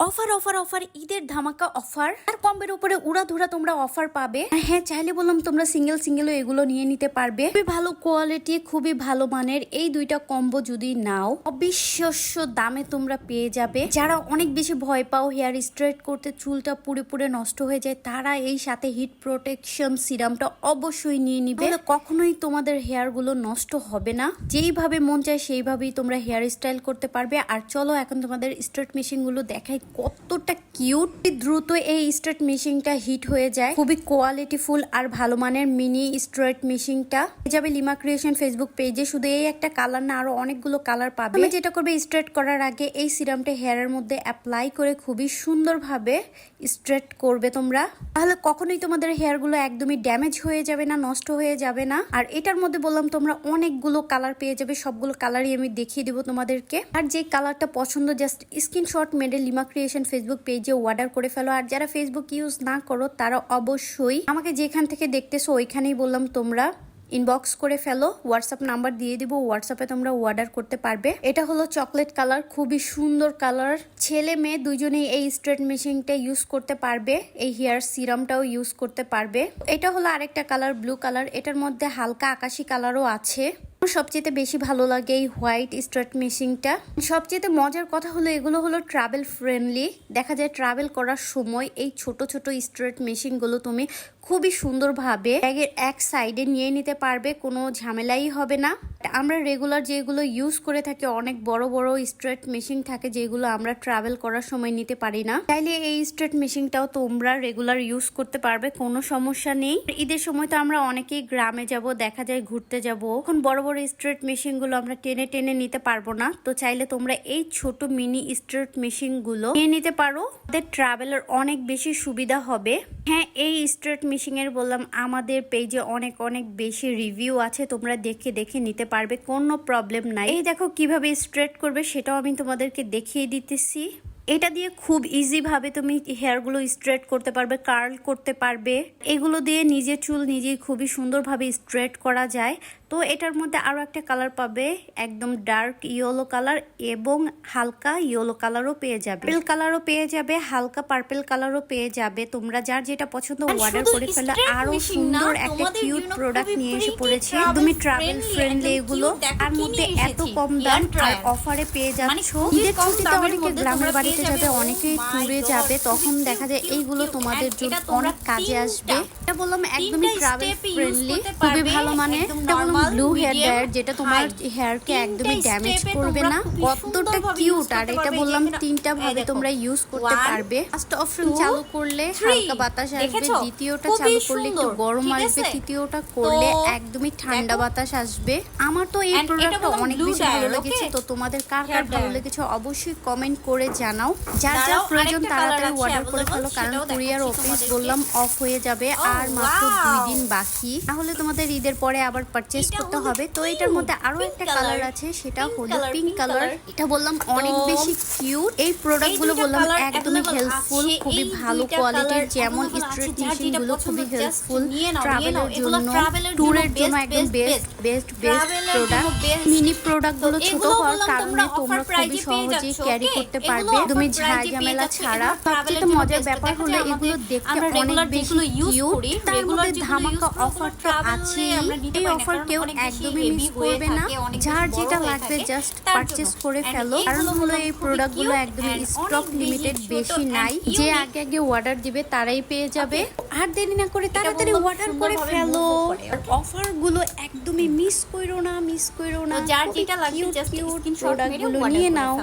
Offer offer offer ঈদের ধামাকা offer আর কমের উপরে উড়াধুরা তোমরা অফার পাবে। হ্যাঁ চাইলে বললাম তোমরা সিঙ্গেল সিঙ্গেলও এগুলো নিয়ে নিতে পারবে। খুবই ভালো কোয়ালিটি খুবই ভালো মানের এই দুইটা কম্বো যদি নাও, অবিশ্বাস্য দামে তোমরা পেয়ে যাবে। যারা অনেক বেশি ভয় পাও হেয়ার স্ট্রেট করতে, চুলটা পুরে পুরে নষ্ট হয়ে যায়, তারা এই সাথে হিট প্রোটেকশন সিরামটা অবশ্যই নিয়ে নিবে। কখনোই তোমাদের হেয়ারগুলো নষ্ট হবে না। যেইভাবে মন চায় সেইভাবেই তোমরা হেয়ার স্টাইল করতে পারবে। আর চলো এখন তোমাদের স্ট্রেট মেশিনগুলো দেখাই কতটা কিউট দ্রুত এই স্ট্রেট মেশিনটা হিট হয়ে যায়। খুবই কোয়ালিটি ফুল আর ভালো মানের মিনি স্ট্রেট মেশিনটা যাবে লিমা ক্রিয়েশন ফেসবুক পেজে শুধু এই একটা কালার না, আরও অনেকগুলো কালার পাবে। তুমি যেটা করবে স্ট্রেট করার আগে এই সিরামটা হেয়ারের মধ্যে অ্যাপ্লাই করে খুবই সুন্দরভাবে স্ট্রেট করবে তোমরা। তাহলে কখনোই তোমাদের হেয়ারগুলো একদমই ড্যামেজ হয়ে যাবে না, নষ্ট হয়ে যাবে না। আর এটার মধ্যে বললাম, তোমরা অনেকগুলো কালার পেয়ে যাবে। সবগুলো কালারই আমি দেখিয়ে দেবো তোমাদেরকে। আর যে কালারটা পছন্দ জাস্ট স্ক্রিনশট মেডে লিমা ক্রিয়েশন ফেসবুক পেজে অর্ডার করে ফেলো। আর যারা ফেসবুক ইউজ না করো, তারা অবশ্যই আমাকে যেখান থেকে দেখতেছো, ওইখানেই বললাম তোমরা ইনবক্স করে ফেলো। হোয়াটসঅ্যাপ নাম্বার দিয়ে দিব হোয়াটসঅ্যাপে তোমরা অর্ডার করতে পারবে। এটা হলো চকলেট কালার খুবই সুন্দর কালার ছেলে মেয়ে দুজনেই এই স্ট্রেট মেশিনটা ইউজ করতে পারবে, এই হেয়ার সিরামটাও ইউজ করতে পারবে। এটা হলো আরেকটা কালার ব্লু কালার এটার মধ্যে হালকা আকাশি কালারও আছে। আমার সবচেয়ে বেশি ভালো লাগে এই হোয়াইট স্ট্রেট মেশিনটা। সবচেয়ে মজার কথা হলো, এগুলো হলো ট্রাভেল ফ্রেন্ডলি দেখা যায় ট্রাভেল করার সময় এই ছোট ছোট স্ট্রেট মেশিনগুলো তুমি খুবই সুন্দরভাবে ব্যাগের এক সাইডে নিয়ে নিতে পারবে, কোনো ঝামেলাই হবে না। আমরা রেগুলার যেগুলো ইউজ করে থাকি, অনেক বড় বড় স্ট্রেট মেশিন থাকে যেগুলো আমরা ট্রাভেল করার সময় নিতে পারি না। চাইলে এই স্ট্রেট মেশিনটাও তোমরা রেগুলার ইউজ করতে পারবে, কোনো সমস্যা নেই। ঈদের সময় তো আমরা অনেকেই গ্রামে যাব, দেখা যায় ঘুরতে যাব। এখন বড় বড় স্ট্রেট মেশিনগুলো আমরা টেনে টেনে নিতে পারব না। তো চাইলে তোমরা এই ছোট মিনি স্ট্রেট মেশিনগুলো নিয়ে নিতে পারো। ট্রাভেলের অনেক বেশি সুবিধা হবে। হ্যাঁ এই স্ট্রেট মেশিনের বললাম, আমাদের পেজে অনেক অনেক বেশি রিভিউ আছে। তোমরা দেখে দেখে নিতে পারবে, কোনো প্রবলেম নাই। এই দেখো কীভাবে স্ট্রেট করবে, সেটাও আমি তোমাদেরকে দেখিয়ে দিতেছি। এটা দিয়ে খুব ইজিভাবে তুমি হেয়ারগুলো স্ট্রেট করতে পারবে কার্ল করতে পারবে। এগুলো দিয়ে নিজের চুল নিজেই খুবই সুন্দরভাবে স্ট্রেট করা যায়। তো এটার মধ্যে আরও একটা কালার পাবে একদম ডার্ক ইয়েলো কালার এবং হালকা ইয়েলো কালারও পেয়ে যাবে। পার্পেল কালারও পেয়ে যাবে হালকা পার্পেল কালারও পেয়ে যাবে। তোমরা যার যেটা পছন্দ অর্ডার করে ফেলে straight আরও সুন্দর একটা কিউট প্রোডাক্ট নিয়ে এসে পড়েছে। তুমি ট্রাভেল ফ্রেন্ডলি এগুলো তার মধ্যে এত কম দাম আর। অফারে পেয়ে মানে যাচ্ছ ঈদের ছুটিতে অনেকে গ্রামের বাড়িতে যাবে অনেকেই ট্যুরে যাবে। তখন দেখা যায় এইগুলো তোমাদের জন্য অনেক কাজে আসবে। এটা বললাম একদমই ট্রাভেল ফ্রেন্ডলি খুবই ভালো মানে এটা বললাম ব্লু হেয়ার ড্রায়ার যেটা তোমার হেয়ারকে একদমই ড্যামেজ করবে না। কতটা কিউট আর এটা বললাম তিনটা ভাবে তোমরা ইউজ করতে পারবে। ফার্স্ট অপশন চালু করলে হালকা বাতাস আসবে দ্বিতীয়টা চালু করলে একটু গরম আসবে তৃতীয়টা করলে একদমই ঠান্ডা বাতাস আসবে। আমার তো এই প্রোডাক্টটা অনেক বেশি ভালো লেগেছে। তো তোমাদের কার কার ভালো লেগেছে অবশ্যই কমেন্ট করে জানাও। যার যা দাঁড়াও, প্রয়োজন তাড়াতাড়ি অর্ডার করে ফেলো কারণ কুরিয়ার অফিস বললাম অফ হয়ে যাবে। Oh, আর মাত্র দুই দিন বাকি। তাহলে তোমাদের ঈদের পরে আবার পারচেজ এটা করতে হবে। তো এটার মধ্যে আরও একটা কালার আছে সেটা হলো পিঙ্ক কালার এটা বললাম অনেক বেশি কিউট এই প্রোডাক্টগুলো বললাম একদমই হেল্পফুল খুবই ভালো কোয়ালিটির যেমন স্ট্রেট মেশিনগুলো খুবই হেল্পফুল ট্রাভেলের জন্য ট্যুরের জন্য একদম best best best product mini প্রোডাক্টগুলো ছোট হওয়ার কারণে তোমরা খুবই সহজেই ক্যারি করতে পারবে। তুমি পেয়ে ঝামেলা ছাড়া সবচেয়ে মজার ব্যাপার হলো এগুলো দেখতে অনেক বেশি কিউট করি, মধ্যে ধামাকা use করি, অফার তো travel এ আছে আমরা নিতে এই অফার কেউ একদমই মিস করবে না। যার যেটা লাগবে জাস্ট তার পারচেজ করে ফেলো। কারণ হলো এই খুবই প্রোডাক্টগুলো cute একদমই স্টক লিমিটেড বেশি নাই। যে আগে আগে অর্ডার দিবে তারাই পেয়ে যাবে। আর দেরি না করে তাড়াতাড়ি অর্ডার করে ফেলো? অফারগুলো একদমই মিস করো না মিস করো না। যার যেটা লাগবে just কিউট মেরে নিয়ে নাও।